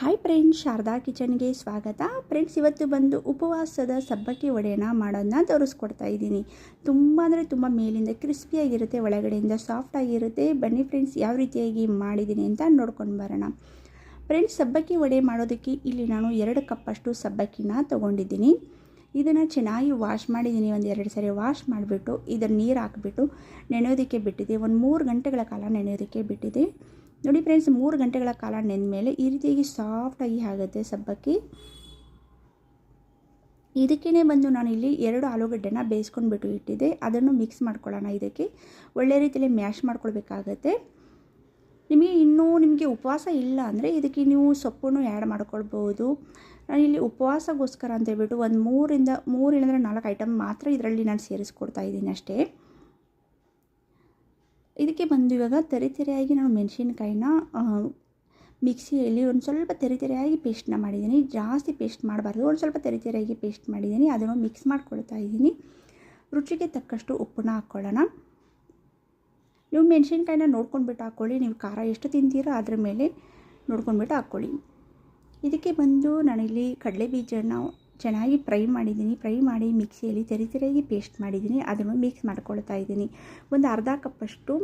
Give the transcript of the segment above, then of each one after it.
Hi friends Sharada ಕಿಚನ್ಗೆ ಸ್ವಾಗತ. Friends ಇವತ್ತು ಬಂದು ಉಪವಾಸದ ಸಬ್ಬಕ್ಕಿ ವಡೆನ ಮಾಡೋದನ್ನ ತೋರಿಸ್ಕೊಡ್ತಾ ಇದ್ದೀನಿ. ತುಂಬ ಅಂದರೆ ತುಂಬ ಮೇಲಿಂದ ಕ್ರಿಸ್ಪಿಯಾಗಿರುತ್ತೆ ಒಳಗಡೆಯಿಂದ ಸಾಫ್ಟಾಗಿರುತ್ತೆ ಬನ್ನಿ ಫ್ರೆಂಡ್ಸ್ ಯಾವ ರೀತಿಯಾಗಿ ಮಾಡಿದ್ದೀನಿ ಅಂತ ನೋಡ್ಕೊಂಡು ಬರೋಣ. ಫ್ರೆಂಡ್ಸ್ ಸಬ್ಬಕ್ಕಿ ವಡೆ ಮಾಡೋದಕ್ಕೆ ಇಲ್ಲಿ ನಾನು ಎರಡು ಕಪ್ಪಷ್ಟು ಸಬ್ಬಕ್ಕಿನ ತೊಗೊಂಡಿದ್ದೀನಿ. ಇದನ್ನು ಚೆನ್ನಾಗಿ ವಾಶ್ ಮಾಡಿದ್ದೀನಿ. ಒಂದು ಎರಡು ಸರಿ ವಾಶ್ ಮಾಡಿಬಿಟ್ಟು ಇದನ್ನು ನೀರು ಹಾಕಿಬಿಟ್ಟು ನೆನೆಯೋದಕ್ಕೆ ಬಿಟ್ಟಿದೆ. ಒಂದು ಮೂರು ಗಂಟೆಗಳ ಕಾಲ ನೆನೆಯೋದಕ್ಕೆ ಬಿಟ್ಟಿದೆ. ನೋಡಿ ಫ್ರೆಂಡ್ಸ್ ಮೂರು ಗಂಟೆಗಳ ಕಾಲ ನೆನೆದ ಮೇಲೆ ಈ ರೀತಿಯಾಗಿ ಸಾಫ್ಟಾಗಿ ಆಗುತ್ತೆ ಸಬ್ಬಕ್ಕಿ. ಇದಕ್ಕೇ ಬಂದು ನಾನು ಇಲ್ಲಿ ಎರಡು ಆಲೂಗಡ್ಡೆನ ಬೇಯಿಸ್ಕೊಂಡ್ಬಿಟ್ಟು ಇಟ್ಟಿದ್ದೆ. ಅದನ್ನು ಮಿಕ್ಸ್ ಮಾಡ್ಕೊಳ್ಳೋಣ ಇದಕ್ಕೆ. ಒಳ್ಳೆ ರೀತಿಯಲ್ಲಿ ಮ್ಯಾಶ್ ಮಾಡ್ಕೊಳ್ಬೇಕಾಗತ್ತೆ. ನಿಮಗೆ ಇನ್ನೂ ನಿಮಗೆ ಉಪವಾಸ ಇಲ್ಲ ಅಂದರೆ ಇದಕ್ಕೆ ನೀವು ಸೊಪ್ಪನ್ನು ಆ್ಯಡ್ ಮಾಡ್ಕೊಳ್ಬೋದು. ನಾನಿಲ್ಲಿ ಉಪವಾಸಗೋಸ್ಕರ ಅಂತ ಹೇಳ್ಬಿಟ್ಟು ಒಂದು ಮೂರಿಂದ, ಮೂರು ನಾಲ್ಕು ಐಟಮ್ ಮಾತ್ರ ಇದರಲ್ಲಿ ನಾನು ಸೇರಿಸ್ಕೊಡ್ತಾ ಇದ್ದೀನಿ ಅಷ್ಟೇ. ಇದಕ್ಕೆ ಬಂದು ಇವಾಗ ತೆರೆ ತೆರೆಯಾಗಿ ನಾನು ಮೆಣಸಿನ್ಕಾಯಿನ ಮಿಕ್ಸಿಯಲ್ಲಿ ಒಂದು ಸ್ವಲ್ಪ ತೆರೆ ತೆರೆಯಾಗಿ ಪೇಸ್ಟ್ನ ಮಾಡಿದ್ದೀನಿ. ಜಾಸ್ತಿ ಪೇಸ್ಟ್ ಮಾಡಬಾರ್ದು. ಒಂದು ಸ್ವಲ್ಪ ತೆರೆ ತೆರೆಯಾಗಿ ಪೇಸ್ಟ್ ಮಾಡಿದ್ದೀನಿ. ಅದನ್ನು ಮಿಕ್ಸ್ ಮಾಡ್ಕೊಳ್ತಾ ಇದ್ದೀನಿ. ರುಚಿಗೆ ತಕ್ಕಷ್ಟು ಉಪ್ಪನ್ನ ಹಾಕ್ಕೊಳ್ಳೋಣ ನೀವು ಮೆಣಸಿನ್ಕಾಯಿನ ನೋಡ್ಕೊಂಡ್ಬಿಟ್ಟು ಹಾಕ್ಕೊಳ್ಳಿ ನೀವು ಖಾರ ಎಷ್ಟು ತಿಂತೀರೋ ಅದ್ರ ಮೇಲೆ ನೋಡ್ಕೊಂಡ್ಬಿಟ್ಟು ಹಾಕ್ಕೊಳ್ಳಿ ಇದಕ್ಕೆ ಬಂದು ನಾನಿಲ್ಲಿ ಕಡಲೆ ಬೀಜನ ಚೆನ್ನಾಗಿ ಫ್ರೈ ಮಾಡಿದ್ದೀನಿ. ಫ್ರೈ ಮಾಡಿ ಮಿಕ್ಸಿಯಲ್ಲಿ ತೆರೆ ತೆರೆಯಾಗಿ ಪೇಸ್ಟ್ ಮಾಡಿದ್ದೀನಿ. ಅದನ್ನು ಮಿಕ್ಸ್ ಮಾಡ್ಕೊಳ್ತಾ ಇದ್ದೀನಿ. ಒಂದು ಅರ್ಧ ಕಪ್ಪಷ್ಟು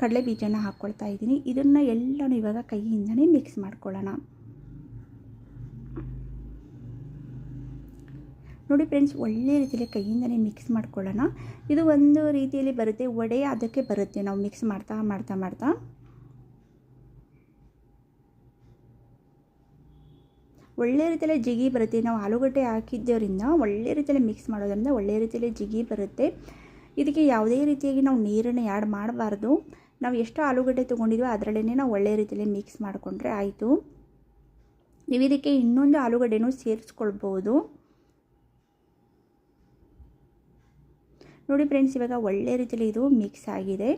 ಕಡಲೆ ಬೀಜನ ಹಾಕ್ಕೊಳ್ತಾ ಇದ್ದೀನಿ. ಇದನ್ನು ಎಲ್ಲನೂ ಇವಾಗ ಕೈಯಿಂದನೇ ಮಿಕ್ಸ್ ಮಾಡ್ಕೊಳ್ಳೋಣ. ನೋಡಿ ಫ್ರೆಂಡ್ಸ್ ಒಳ್ಳೆ ರೀತಿಯಲ್ಲಿ ಕೈಯಿಂದನೇ ಮಿಕ್ಸ್ ಮಾಡ್ಕೊಳ್ಳೋಣ. ಇದು ಒಂದು ರೀತಿಯಲ್ಲಿ ಬರುತ್ತೆ. ಒಡೆ ಅದಕ್ಕೆ ಬರುತ್ತೆ. ನಾವು ಮಿಕ್ಸ್ ಮಾಡ್ತಾ ಮಾಡ್ತಾ ಮಾಡ್ತಾ. ಒಳ್ಳೆ ರೀತಿಯಲ್ಲಿ ಜಿಗಿ ಬರುತ್ತೆ. ನಾವು ಆಲೂಗಡ್ಡೆ ಹಾಕಿದ್ದರಿಂದ ಒಳ್ಳೆ ರೀತಿಯಲ್ಲಿ ಮಿಕ್ಸ್ ಮಾಡೋದ್ರಿಂದ ಒಳ್ಳೆ ರೀತಿಯಲ್ಲಿ ಜಿಗಿ ಬರುತ್ತೆ. ಇದಕ್ಕೆ ಯಾವುದೇ ರೀತಿಯಾಗಿ ನಾವು ನೀರನ್ನು ಆ್ಯಡ್ ಮಾಡಬಾರ್ದು. ನಾವು ಎಷ್ಟು ಆಲೂಗಡ್ಡೆ ತೊಗೊಂಡಿದ್ವೋ ಅದರಲ್ಲೇ ನಾವು ಒಳ್ಳೆ ರೀತಿಯಲ್ಲಿ ಮಿಕ್ಸ್ ಮಾಡಿಕೊಂಡ್ರೆ ಆಯಿತು. ನೀವು ಇದಕ್ಕೆ ಇನ್ನೊಂದು ಆಲೂಗಡ್ಡೆನೂ ಸೇರಿಸ್ಕೊಳ್ಬೋದು. ನೋಡಿ ಫ್ರೆಂಡ್ಸ್ ಇವಾಗ ಒಳ್ಳೆ ರೀತಿಯಲ್ಲಿ ಇದು ಮಿಕ್ಸ್ ಆಗಿದೆ.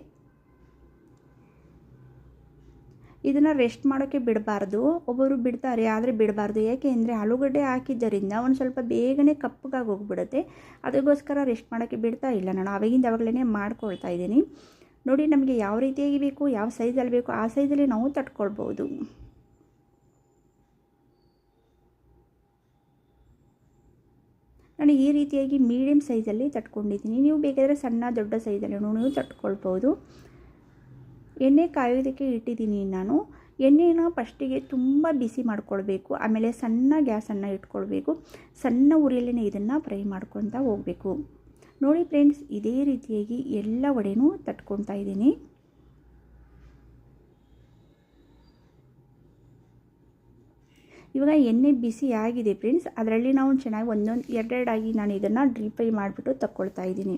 ಇದನ್ನು ರೆಸ್ಟ್ ಮಾಡೋಕ್ಕೆ ಬಿಡಬಾರ್ದು. ಒಬ್ಬರು ಬಿಡ್ತಾರೆ, ಆದರೆ ಬಿಡಬಾರ್ದು. ಏಕೆ ಅಂದರೆ ಆಲೂಗಡ್ಡೆ ಹಾಕಿದ್ದರಿಂದ ಒಂದು ಸ್ವಲ್ಪ ಬೇಗನೆ ಕಪ್ಪಗಾಗಿ ಹೋಗ್ಬಿಡುತ್ತೆ. ಅದಕ್ಕೋಸ್ಕರ ರೆಸ್ಟ್ ಮಾಡೋಕ್ಕೆ ಬಿಡ್ತಾ ಇಲ್ಲ. ನಾನು ಅವಾಗಿಂದ ಅವಾಗಲೇ ಮಾಡ್ಕೊಳ್ತಾ ಇದ್ದೀನಿ. ನೋಡಿ ನಮಗೆ ಯಾವ ರೀತಿಯಾಗಿ ಬೇಕು ಯಾವ ಸೈಜಲ್ಲಿ ಬೇಕು, ಆ ಸೈಜಲ್ಲಿ ನಾವು ತಟ್ಕೊಳ್ಬೋದು. ನಾನು ಈ ರೀತಿಯಾಗಿ ಮೀಡಿಯಮ್ ಸೈಜಲ್ಲಿ ತಟ್ಕೊಂಡಿದ್ದೀನಿ. ನೀವು ಬೇಕಾದರೆ ಸಣ್ಣ, ದೊಡ್ಡ ಸೈಜಲ್ಲಿ ನೀವು ತಟ್ಕೊಳ್ಬೋದು. ಎಣ್ಣೆ ಕಾಯೋದಕ್ಕೆ ಇಟ್ಟಿದ್ದೀನಿ ನಾನು. ಎಣ್ಣೆನ ಫಸ್ಟಿಗೆ ತುಂಬ ಬಿಸಿ ಮಾಡ್ಕೊಳ್ಬೇಕು. ಆಮೇಲೆ ಸಣ್ಣ ಗ್ಯಾಸನ್ನು ಇಟ್ಕೊಳ್ಬೇಕು. ಸಣ್ಣ ಉರಿಯಲ್ಲೇ ಇದನ್ನು ಫ್ರೈ ಮಾಡ್ಕೊತಾ ಹೋಗಬೇಕು. ನೋಡಿ ಫ್ರೆಂಡ್ಸ್ ಇದೇ ರೀತಿಯಾಗಿ ಎಲ್ಲ ವಡೆನೂ ತಟ್ಕೊತಾ ಇದ್ದೀನಿ. ಇವಾಗ ಎಣ್ಣೆ ಬಿಸಿ ಆಗಿದೆ ಫ್ರೆಂಡ್ಸ್ ಅದರಲ್ಲಿ ನಾವು ಚೆನ್ನಾಗಿ ಒಂದೊಂದು ಎರಡೆರಡಾಗಿ ನಾನು ಇದನ್ನು ಡ್ರೀಪ್ ಫ್ರೈ ಮಾಡಿಬಿಟ್ಟು ತಕ್ಕೊಳ್ತಾ ಇದ್ದೀನಿ.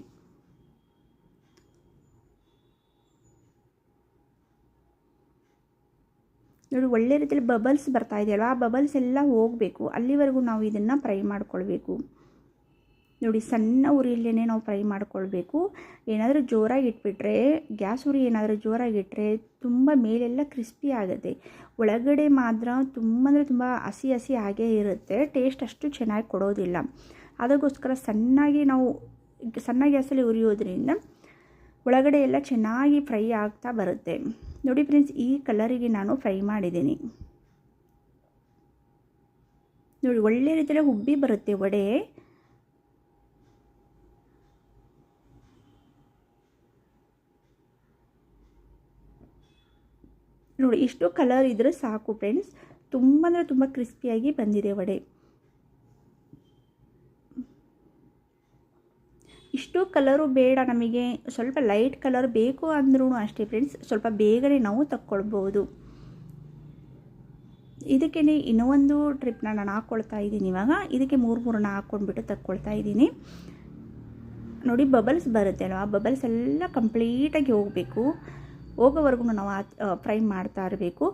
ನೋಡಿ, ಒಳ್ಳೆ ರೀತಿಯಲ್ಲಿ ಬಬಲ್ಸ್ ಬರ್ತಾ ಇದೆಯಲ್ವ? ಆ ಬಬಲ್ಸ್ ಎಲ್ಲ ಹೋಗಬೇಕು. ಅಲ್ಲಿವರೆಗೂ ನಾವು ಇದನ್ನು ಫ್ರೈ ಮಾಡ್ಕೊಳ್ಬೇಕು. ನೋಡಿ, ಸಣ್ಣ ಉರಿಯಲ್ಲೇ ನಾವು ಫ್ರೈ ಮಾಡ್ಕೊಳ್ಬೇಕು. ಏನಾದರೂ ಜೋರಾಗಿ ಇಟ್ಬಿಟ್ರೆ, ಗ್ಯಾಸ್ ಉರಿ ಏನಾದರೂ ಜೋರಾಗಿಟ್ಟರೆ ತುಂಬ ಮೇಲೆಲ್ಲ ಕ್ರಿಸ್ಪಿ ಆಗುತ್ತೆ. ಒಳಗಡೆ ಮಾತ್ರ ತುಂಬ ಅಂದರೆ ತುಂಬ ಹಸಿ ಹಸಿ ಹಾಗೇ ಇರುತ್ತೆ. ಟೇಸ್ಟ್ ಅಷ್ಟು ಚೆನ್ನಾಗಿ ಕೊಡೋದಿಲ್ಲ. ಅದಕ್ಕೋಸ್ಕರ ಸಣ್ಣಾಗಿ ನಾವು, ಸಣ್ಣ ಗ್ಯಾಸಲ್ಲಿ ಉರಿಯೋದ್ರಿಂದ ಒಳಗಡೆ ಎಲ್ಲ ಚೆನ್ನಾಗಿ ಫ್ರೈ ಆಗ್ತಾ ಬರುತ್ತೆ. ನೋಡಿ ಫ್ರೆಂಡ್ಸ್, ಈ ಕಲರಿಗೆ ನಾನು ಫ್ರೈ ಮಾಡಿದ್ದೀನಿ. ನೋಡಿ, ಒಳ್ಳೆ ರೀತಿಯಲ್ಲಿ ಹುಬ್ಬಿ ಬರುತ್ತೆ ವಡೆ. ನೋಡಿ ಇಷ್ಟು ಕಲರ್ ಇದ್ದರೆ ಸಾಕು ಫ್ರೆಂಡ್ಸ್. ತುಂಬ ಅಂದರೆ ತುಂಬ ಕ್ರಿಸ್ಪಿಯಾಗಿ ಬಂದಿದೆ ವಡೆ. ಇಷ್ಟು ಕಲರು ಬೇಡ ನಮಗೆ. ಸ್ವಲ್ಪ ಲೈಟ್ ಕಲರ್ ಬೇಕು ಅಂದ್ರೂ ಅಷ್ಟೇ ಫ್ರೆಂಡ್ಸ್ ಸ್ವಲ್ಪ ಬೇಗನೆ ನಾವು ತಕ್ಕೊಳ್ಬೋದು. ಇದಕ್ಕೆ ಇನ್ನೂ ಒಂದು ಟ್ರಿಪ್ನ ನಾನು ಹಾಕ್ಕೊಳ್ತಾ ಇದ್ದೀನಿ ಇವಾಗ. ಇದಕ್ಕೆ ಮೂರು ಮೂರನ್ನ ಹಾಕ್ಕೊಂಡ್ಬಿಟ್ಟು ತಕ್ಕೊಳ್ತಾ ಇದ್ದೀನಿ. ನೋಡಿ ಬಬಲ್ಸ್ ಬರುತ್ತೆ ಅಲ್ವಾ? ಬಬಲ್ಸ್ ಎಲ್ಲ ಕಂಪ್ಲೀಟಾಗಿ ಹೋಗಬೇಕು. ಹೋಗೋವರೆಗೂ ನಾವು ಫ್ರೈ ಮಾಡ್ತಾ ಇರಬೇಕು.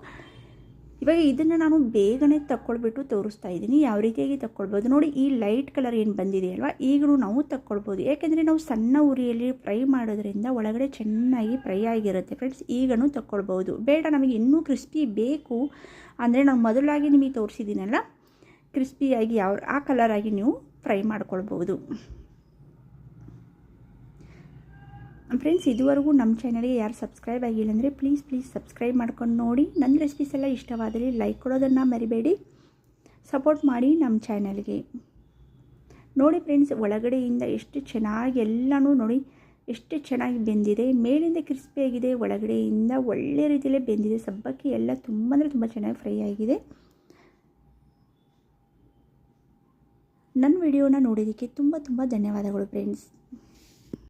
ಇವಾಗ ಇದನ್ನು ನಾನು ಬೇಗನೆ ತಕ್ಕೊಳ್ಬಿಟ್ಟು ತೋರಿಸ್ತಾ ಇದ್ದೀನಿ. ಯಾವ ರೀತಿಯಾಗಿ ತಕ್ಕೊಳ್ಬೋದು? ನೋಡಿ, ಈ ಲೈಟ್ ಕಲರ್ ಏನು ಬಂದಿದೆ ಅಲ್ವಾ? ಈಗಲೂ ನಾವು ತಕ್ಕೊಳ್ಬೋದು. ಯಾಕೆಂದರೆ ನಾವು ಸಣ್ಣ ಉರಿಯಲ್ಲಿ ಫ್ರೈ ಮಾಡೋದ್ರಿಂದ ಒಳಗಡೆ ಚೆನ್ನಾಗಿ ಫ್ರೈ ಆಗಿರುತ್ತೆ ಫ್ರೆಂಡ್ಸ್ ಈಗನೂ ತಕ್ಕೊಳ್ಬೋದು. ಬೇಡ, ನಮಗೆ ಇನ್ನೂ ಕ್ರಿಸ್ಪಿ ಬೇಕು. ಅಂದರೆ ನಾವು ಮೊದಲಾಗಿ ನಿಮಗೆ ತೋರಿಸಿದ್ದೀನಲ್ಲ ಕ್ರಿಸ್ಪಿಯಾಗಿ ಯಾವ, ಆ ಕಲರಾಗಿ ನೀವು ಫ್ರೈ ಮಾಡ್ಕೊಳ್ಬೋದು. ಫ್ರೆಂಡ್ಸ್ ಇದುವರೆಗೂ ನಮ್ಮ ಚಾನಲ್ಗೆ ಯಾರು ಸಬ್ಸ್ಕ್ರೈಬ್ ಆಗಿಲ್ಲ ಅಂದರೆ ಪ್ಲೀಸ್ ಪ್ಲೀಸ್ ಸಬ್ಸ್ಕ್ರೈಬ್ ಮಾಡ್ಕೊಂಡು ನೋಡಿ. ನನ್ನ ರೆಸಿಪೀಸ್ ಎಲ್ಲ ಇಷ್ಟವಾದರೆ ಲೈಕ್ ಕೊಡೋದನ್ನು ಮರಿಬೇಡಿ. ಸಪೋರ್ಟ್ ಮಾಡಿ ನಮ್ಮ ಚಾನಲ್ಗೆ ನೋಡಿ ಫ್ರೆಂಡ್ಸ್ ಒಳಗಡೆಯಿಂದ ಎಷ್ಟು ಚೆನ್ನಾಗಿ ಎಲ್ಲನೂ ನೋಡಿ, ಎಷ್ಟು ಚೆನ್ನಾಗಿ ಬೆಂದಿದೆ. ಮೇಲಿಂದ ಕ್ರಿಸ್ಪಿಯಾಗಿದೆ ಒಳಗಡೆಯಿಂದ ಒಳ್ಳೆ ರೀತಿಯಲ್ಲೇ ಬೆಂದಿದೆ. ಸಬ್ಬಕ್ಕಿ ಎಲ್ಲ ತುಂಬ ಅಂದರೆ ತುಂಬ ಚೆನ್ನಾಗಿ ಫ್ರೈ ಆಗಿದೆ. ನನ್ನ ವಿಡಿಯೋನ ನೋಡಿದ್ದಕ್ಕೆ ತುಂಬ ತುಂಬ ಧನ್ಯವಾದಗಳು ಫ್ರೆಂಡ್ಸ್